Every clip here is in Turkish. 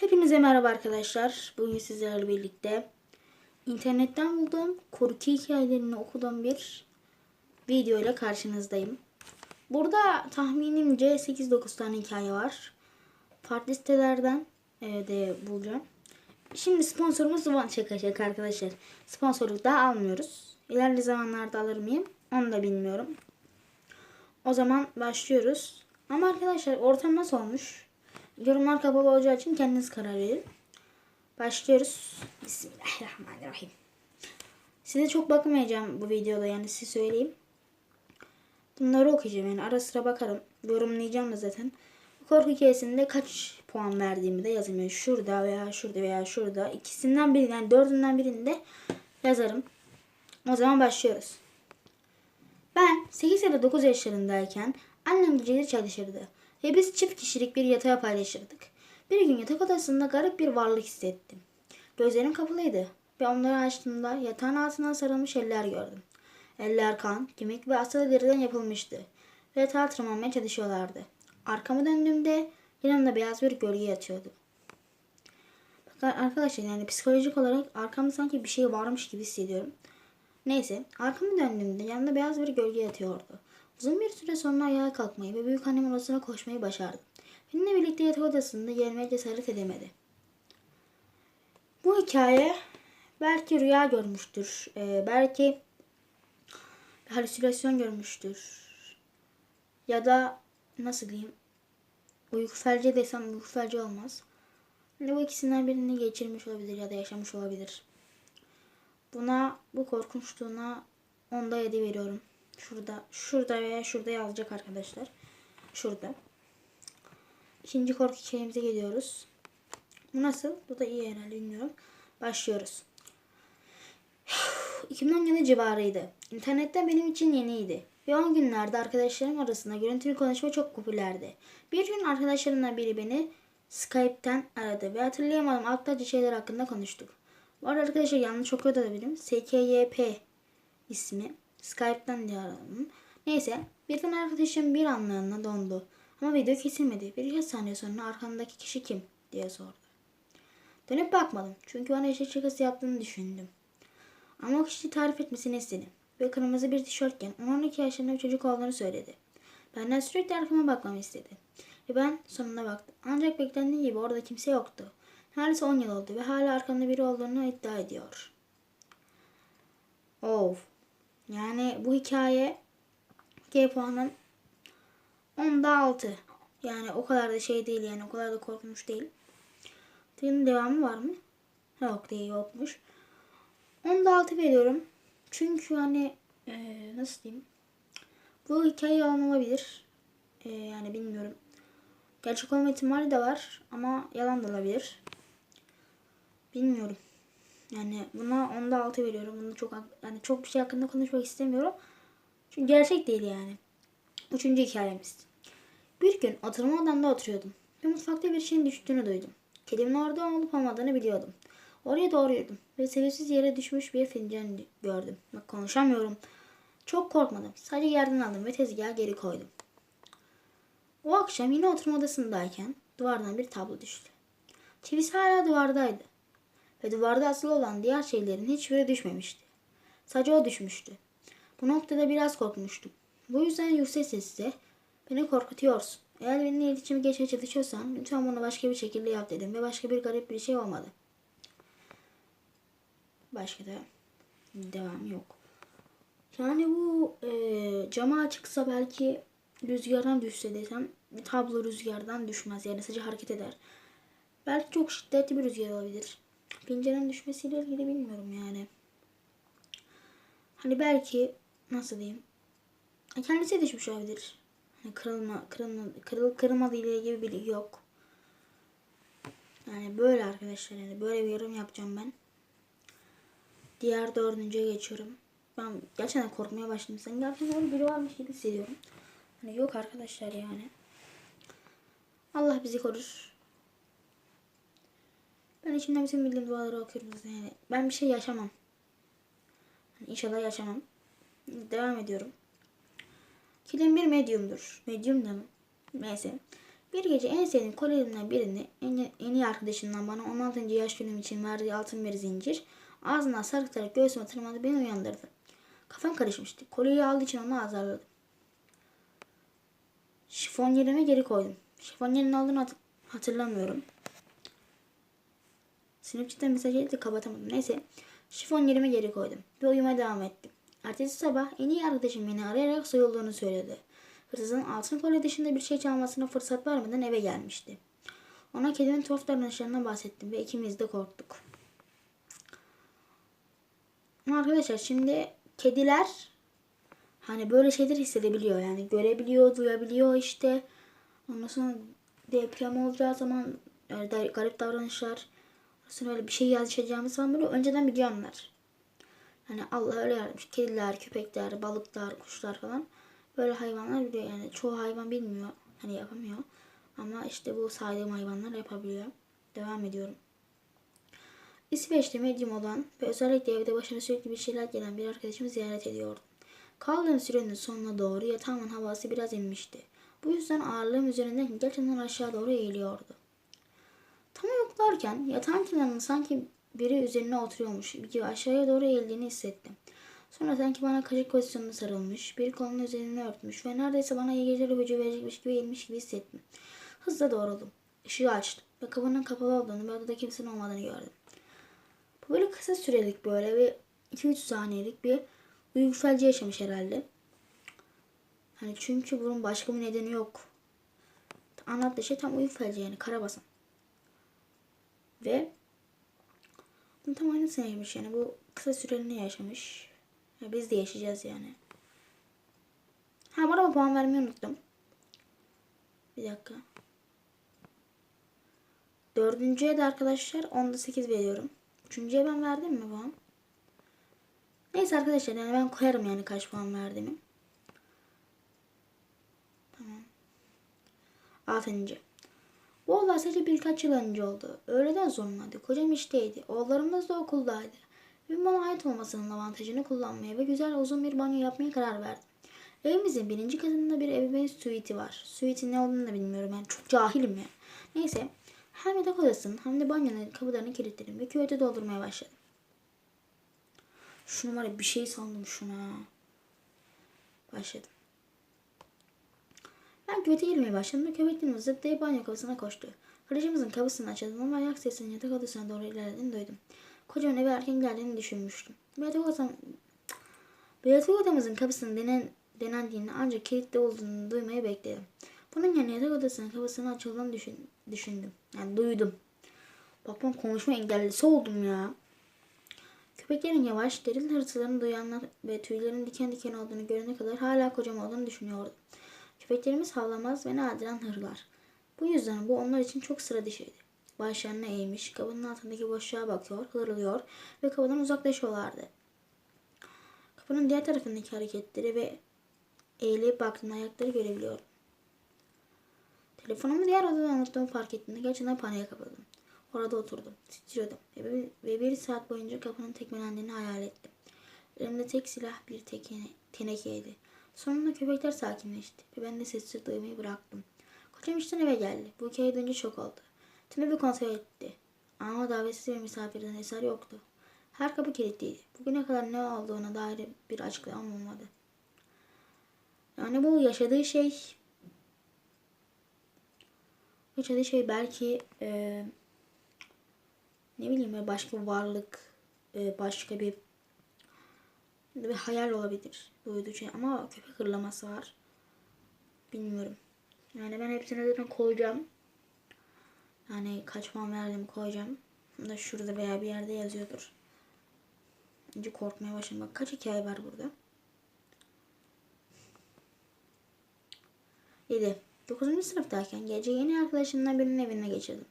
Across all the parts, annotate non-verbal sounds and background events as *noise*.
Hepinize merhaba arkadaşlar. Bugün sizlerle birlikte internetten bulduğum korku hikayelerini okuduğum bir video ile karşınızdayım. Burada tahminimce 8-9 tane hikaye var. Farklı sitelerden e, de bulacağım. Şimdi sponsorumuz One şaka şaka arkadaşlar. Sponsorluk da almıyoruz. İlerli zamanlarda alır mıyım? Onu da bilmiyorum. O zaman başlıyoruz. Ama arkadaşlar ortam nasıl olmuş? Yorumlar kapalı olacağı için kendiniz karar verin. Başlıyoruz. Bismillahirrahmanirrahim. Size çok bakmayacağım bu videoda yani size söyleyeyim. Bunları okuyacağım yani ara sıra bakarım. Yorumlayacağım da zaten. Korku hikayesinde kaç puan verdiğimi de yazayım. Yani şurada veya şurada veya şurada. ikisinden biri yani dördünden birinde yazarım. O zaman başlıyoruz. Ben 8 ya da 9 yaşlarındayken annem geceleri çalışırdı ve biz çift kişilik bir yatağı paylaşırdık. Bir gün yatak odasında garip bir varlık hissettim. Gözlerim kapalıydı ve onları açtığımda yatağın altından sarılmış eller gördüm. Eller kan, kemik ve asılı deriden yapılmıştı ve yatağa tırmanmaya çalışıyorlardı. Arkamı döndüğümde yanımda beyaz bir gölge yatıyordu. Bak arkadaşlar yani psikolojik olarak arkamda sanki bir şey varmış gibi hissediyorum. Neyse arkamı döndüğümde yanımda beyaz bir gölge yatıyordu. Uzun bir süre sonra ayağa kalkmayı ve büyük annemin odasına koşmayı başardım. Benimle birlikte yatak odasında gelmeye cesaret edemedi. Bu hikaye belki rüya görmüştür. Ee, belki halüsinasyon görmüştür. Ya da nasıl diyeyim uyku felci desem uyku felci olmaz. Hani bu ikisinden birini geçirmiş olabilir ya da yaşamış olabilir. Buna bu korkunçluğuna onda 7 veriyorum. Şurada, şurada veya şurada yazacak arkadaşlar. Şurada. İkinci korku hikayemize geliyoruz. Bu nasıl? Bu da iyi herhalde bilmiyorum. Başlıyoruz. *sighs* 2010 yılı civarıydı. İnternette benim için yeniydi. Ve 10 günlerde arkadaşlarım arasında görüntülü konuşma çok popülerdi. Bir gün arkadaşlarımdan biri beni Skype'ten aradı ve hatırlayamadım aptalca şeyler hakkında konuştuk. Arada arkadaşlar yanlış okuyor da olabilirim. SKYP ismi. Skype'den diye aradım. Neyse birden arkadaşım bir anlığına dondu. Ama video kesilmedi. Birkaç saniye sonra arkamdaki kişi kim diye sordu. Dönüp bakmadım. Çünkü bana eşek şakası yaptığını düşündüm. Ama o kişi tarif etmesini istedim. Ve kırmızı bir tişörtken 12 yaşında bir çocuk olduğunu söyledi. Benden sürekli arkama bakmamı istedi. Ve ben sonunda baktım. Ancak beklendiği gibi orada kimse yoktu. Neredeyse 10 yıl oldu ve hala arkamda biri olduğunu iddia ediyor. Of. Yani bu hikaye G puanım 10'da 6. Yani o kadar da şey değil yani o kadar da korkunç değil. Bunun devamı var mı? Yok değil yokmuş. 10'da 6 veriyorum. Çünkü hani e, nasıl diyeyim? Bu hikaye yalan olabilir. E, yani bilmiyorum. Gerçek olma ihtimali de var ama yalan da olabilir. Bilmiyorum. Yani buna onda 6 veriyorum. Bunu çok yani çok bir şey hakkında konuşmak istemiyorum. Çünkü gerçek değil yani. Üçüncü hikayemiz. Bir gün oturma odamda oturuyordum. Ve mutfakta bir şeyin düştüğünü duydum. Kedimin orada olup olmadığını biliyordum. Oraya doğru yürüdüm ve sebepsiz yere düşmüş bir fincan gördüm. Bak konuşamıyorum. Çok korkmadım. Sadece yerden aldım ve tezgaha geri koydum. O akşam yine oturma odasındayken duvardan bir tablo düştü. Çivisi hala duvardaydı. Ve duvarda asılı olan diğer şeylerin hiçbiri düşmemişti. Sadece o düşmüştü. Bu noktada biraz korkmuştum. Bu yüzden yüksek sesle beni korkutuyorsun. Eğer benimle iletişime geçmeye çalışıyorsan lütfen bunu başka bir şekilde yap dedim ve başka bir garip bir şey olmadı. Başka da devam yok. Yani bu e, cama açıksa belki rüzgardan düşse desem tablo rüzgardan düşmez. Yani sadece hareket eder. Belki çok şiddetli bir rüzgar olabilir. Pencerenin düşmesiyle ilgili bilmiyorum yani. Hani belki nasıl diyeyim? Kendisi düşmüş olabilir. Hani kırılma, kırılma, kırıl, kırılmadı ile ilgili bir yok. Yani böyle arkadaşlar yani böyle bir yorum yapacağım ben. Diğer dördüncüye geçiyorum. Ben gerçekten korkmaya başladım. Sen gerçekten biri varmış gibi hissediyorum. Hani yok arkadaşlar yani. Allah bizi korur. Ben içimden bütün bildiğim duaları okuyorum yani. Ben bir şey yaşamam. Yani inşallah yaşamam. Devam ediyorum. Kilim bir medyumdur. Medyum da mı? Neyse. Bir gece en sevdiğim kolyelerimden birini en, en iyi arkadaşımdan bana 16. yaş günüm için verdiği altın bir zincir ağzından sarkıtarak göğsüme tırmandı beni uyandırdı. Kafam karışmıştı. Kolyeyi aldığı için onu azarladım. Şifon yerime geri koydum. Şifon yerine aldığını hat- hatırlamıyorum. Snapchat'ten mesaj geldi de kapatamadım. Neyse. Şifon yerime geri koydum. Ve uyumaya devam ettim. Ertesi sabah en iyi arkadaşım beni arayarak soyulduğunu söyledi. Hırsızın altın kolye dışında bir şey çalmasına fırsat vermeden eve gelmişti. Ona kedimin tuhaf davranışlarından bahsettim ve ikimiz de korktuk. Arkadaşlar şimdi kediler hani böyle şeyler hissedebiliyor yani görebiliyor, duyabiliyor işte. Ondan sonra deprem olacağı zaman garip davranışlar sonra öyle bir şey yaşayacağımız zaman böyle önceden biliyorlar. Hani Allah öyle yaratmış. Kediler, köpekler, balıklar, kuşlar falan. Böyle hayvanlar biliyor yani. Çoğu hayvan bilmiyor. Hani yapamıyor. Ama işte bu saydığım hayvanlar yapabiliyor. Devam ediyorum. İsveç'te medyum olan ve özellikle evde başına sürekli bir şeyler gelen bir arkadaşımı ziyaret ediyordum. Kaldığım sürenin sonuna doğru yatağımın havası biraz inmişti. Bu yüzden ağırlığım üzerinden gerçekten aşağı doğru eğiliyordu. Tam uyuklarken yatağın kenarında sanki biri üzerine oturuyormuş gibi aşağıya doğru eğildiğini hissettim. Sonra sanki bana kaşık pozisyonunda sarılmış, bir kolunu üzerine örtmüş ve neredeyse bana iyi geceler ipucu verecekmiş gibi eğilmiş gibi hissettim. Hızla doğruldım. Işığı açtım ve kapının kapalı olduğunu ve odada kimsenin olmadığını gördüm. Bu böyle kısa sürelik böyle bir 2-3 saniyelik bir uyku felci yaşamış herhalde. Hani çünkü bunun başka bir nedeni yok. Anlattığı şey tam uyku felci yani karabasan. Ve bunun tam aynısını yani bu kısa süreliğine yaşamış. Ya biz de yaşayacağız yani. Ha bu arada puan vermeyi unuttum. Bir dakika. Dördüncüye de arkadaşlar 10'da 8 veriyorum. Üçüncüye ben verdim mi puan? Neyse arkadaşlar yani ben koyarım yani kaç puan verdiğimi. Tamam. Altıncı. Bu olay sadece birkaç yıl önce oldu. Öğleden sonraydı. Kocam işteydi. Oğullarımız da okuldaydı. Ve bana ait olmasının avantajını kullanmaya ve güzel uzun bir banyo yapmaya karar verdim. Evimizin birinci katında bir ebeveyn suite'i var. Suite'in ne olduğunu da bilmiyorum. Yani çok cahilim ya. Neyse. Hem yatak odasının hem de banyonun kapılarını kilitledim ve küvete doldurmaya başladım. Şunu var bir şey sandım şuna. Başladım. Ben küvete girmeye başladım ve köpekliğimiz zıp diye banyo kapısına koştu. Karıcımızın kapısını açıldığını ve ayak sesinin yatak odasına doğru ilerlediğini duydum. Kocaman eve erken geldiğini düşünmüştüm. Ve yatak odam, ve yatak odamızın kapısının denen, denendiğini ancak kilitli olduğunu duymayı bekledim. Bunun yerine yatak odasının kapısının açıldığını düşün, düşündüm. Yani duydum. Bak ben konuşma engellisi oldum ya. Köpeklerin yavaş, derin hırtılarını duyanlar ve tüylerin diken diken olduğunu görene kadar hala kocam olduğunu düşünüyordum. Köpeklerimiz havlamaz ve nadiren hırlar. Bu yüzden bu onlar için çok sıra dışıydı. Başlarına eğmiş, kabının altındaki boşluğa bakıyor, hırlıyor ve kapıdan uzaklaşıyorlardı. Kapının diğer tarafındaki hareketleri ve eğilip baktığımda ayakları görebiliyordum. Telefonumu diğer odada unuttuğumu fark ettiğimde gerçekten paniğe kapıldım. Orada oturdum, titriyordum ve bir saat boyunca kapının tekmelendiğini hayal ettim. Elimde tek silah bir tekene, tenekeydi. Sonunda köpekler sakinleşti ve ben de sessiz duymayı bıraktım. Kocam işten eve geldi. Bu hikaye duyunca şok oldu. Tüm evi kontrol etti. Ama davetsiz bir misafirden eser yoktu. Her kapı kilitliydi. Bugüne kadar ne olduğuna dair bir açıklama olmadı. Yani bu yaşadığı şey yaşadığı şey belki e, ne bileyim başka bir varlık e, başka bir bir hayal olabilir duyduğu şey ama köpek hırlaması var. Bilmiyorum. Yani ben hepsini zaten koyacağım. Yani kaç puan verdim koyacağım. Da şurada veya bir yerde yazıyordur. Önce korkmaya başladım. Bak kaç hikaye var burada. 7. 9. sınıftayken gece yeni arkadaşımdan birinin evine geçirdim.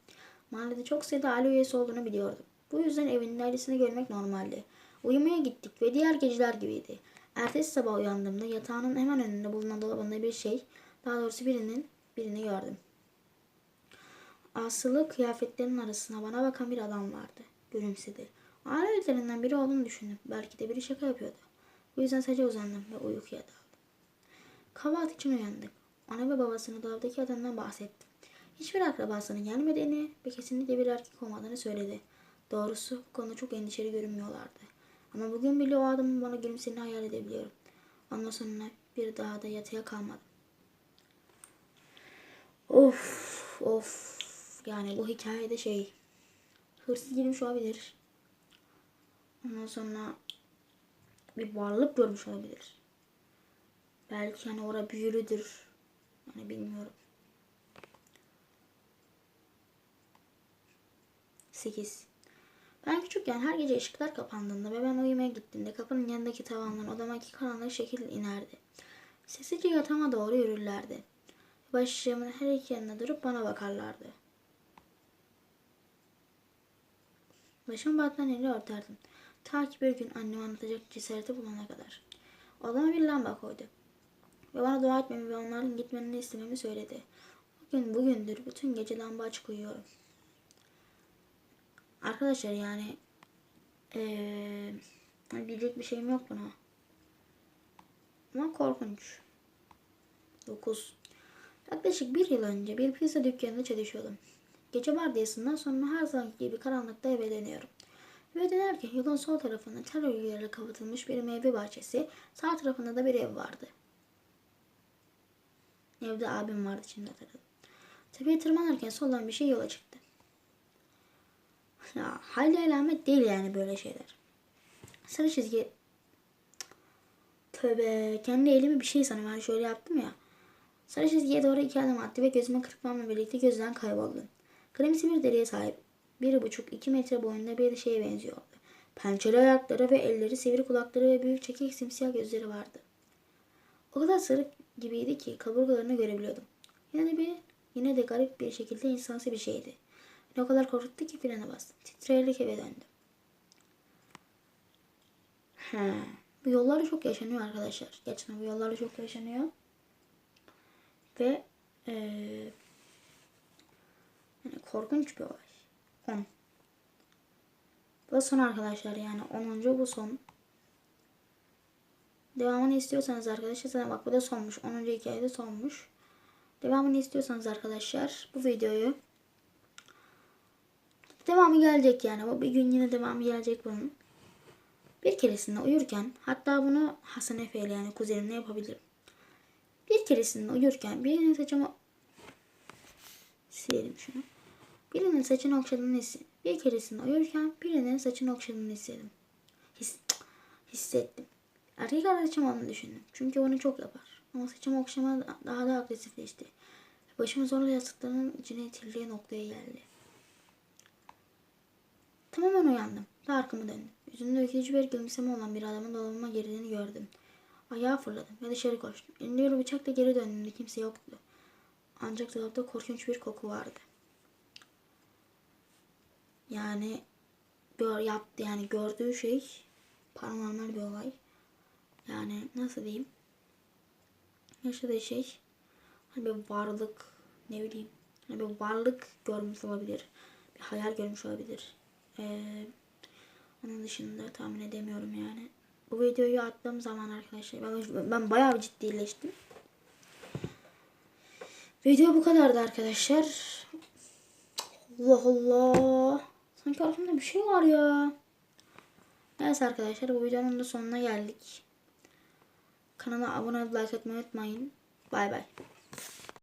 Mahallede çok sayıda aile üyesi olduğunu biliyordum. Bu yüzden evinin ailesini görmek normaldi. Uyumaya gittik ve diğer geceler gibiydi. Ertesi sabah uyandığımda yatağının hemen önünde bulunan dolabında bir şey, daha doğrusu birinin birini gördüm. Asılı kıyafetlerin arasına bana bakan bir adam vardı. Gülümsedi. Aile üyelerinden biri olduğunu düşündüm. Belki de biri şaka yapıyordu. Bu yüzden sadece uzandım ve uykuya daldım. Kahvaltı için uyandık. Ana ve babasına dolaptaki adamdan bahsettim. hiçbir akrabasının gelmediğini ve kesinlikle bir erkek olmadığını söyledi. Doğrusu bu konuda çok endişeli görünmüyorlardı. Ama bugün bile o adamın bana gülümsediğini hayal edebiliyorum. Ondan sonra bir daha da yatıya kalmadım. Of of. Yani bu hikayede şey hırsız girmiş olabilir. Ondan sonra bir varlık görmüş olabilir. Belki hani orada büyülüdür. Yani bilmiyorum. 8. Ben küçükken her gece ışıklar kapandığında ve ben uyumaya gittiğimde kapının yanındaki tavandan odamdaki karanlık şekil inerdi. Sessizce yatağıma doğru yürürlerdi. Başımın her iki yanına durup bana bakarlardı. Başımı battaniyeyle örterdim. Ta ki bir gün anneme anlatacak cesareti bulana kadar. Odama bir lamba koydu. Ve bana dua etmemi ve onların gitmelerini istememi söyledi. Bugün bugündür bütün gece lamba açık uyuyorum. Arkadaşlar yani eee diyecek bir şeyim yok buna. Ama korkunç. 9. Yaklaşık bir yıl önce bir pizza dükkanında çalışıyordum. Gece vardiyasından sonra her zamanki gibi karanlıkta eve dönüyorum. Eve dönerken yolun sol tarafında tel örgülerle kapatılmış bir meyve bahçesi, sağ tarafında da bir ev vardı. Evde abim vardı şimdi hatırladım. Tepeye tırmanırken soldan bir şey yola çıktı. Ya hayli alamet değil yani böyle şeyler. Sarı çizgi Tövbe kendi elimi bir şey sanıyorum. Hani şöyle yaptım ya. Sarı çizgiye doğru iki adım attı ve gözüme kırpmamla birlikte gözden kayboldu. Kremsi bir deriye sahip. Bir buçuk iki metre boyunda bir şeye benziyordu. Pençeli ayakları ve elleri, sivri kulakları ve büyük çekik simsiyah gözleri vardı. O kadar sarı gibiydi ki kaburgalarını görebiliyordum. Yine de bir, yine de garip bir şekilde insansı bir şeydi. O kadar korkuttu ki frene bastım. Titreyerek eve döndüm. He. Bu yollarda çok yaşanıyor arkadaşlar. Gerçekten bu yollarda çok yaşanıyor. Ve eee yani korkunç bir olay. 10. Bu da son arkadaşlar yani 10. bu son. Devamını istiyorsanız arkadaşlar sana bak bu da sonmuş. 10. hikayede sonmuş. Devamını istiyorsanız arkadaşlar bu videoyu devamı gelecek yani. Bir gün yine devamı gelecek bunun. Bir keresinde uyurken hatta bunu Hasan Efe ile yani kuzenimle yapabilirim. Bir keresinde uyurken birinin saçımı silelim şunu. Birinin saçını okşadığını hissettim. Bir keresinde uyurken birinin saçını okşadığını hissettim. His, hissettim. Erkek arkadaşım onu düşündüm. Çünkü bunu çok yapar. Ama saçımı okşama daha da agresifleşti. Başımı zorla yastıklarının içine itildiği noktaya geldi. Tamamen uyandım. Ve arkamı döndüm. Yüzünde ürkütücü bir gülümseme olan bir adamın dolabıma girdiğini gördüm. Ayağa fırladım ve dışarı koştum. Elimde bir bıçakla geri döndüğümde kimse yoktu. Ancak dolapta korkunç bir koku vardı. Yani gör, yaptı yani gördüğü şey paranormal bir olay. Yani nasıl diyeyim? Yaşadığı şey hani bir varlık ne bileyim hani bir varlık görmüş olabilir. Bir hayal görmüş olabilir. Ee, onun dışında tahmin edemiyorum yani. Bu videoyu attığım zaman arkadaşlar ben, ben bayağı ciddileştim. Video bu kadardı arkadaşlar. Allah Allah. Sanki aklımda bir şey var ya. Neyse arkadaşlar bu videonun da sonuna geldik. Kanala abone olup like atmayı unutmayın. Bay bay.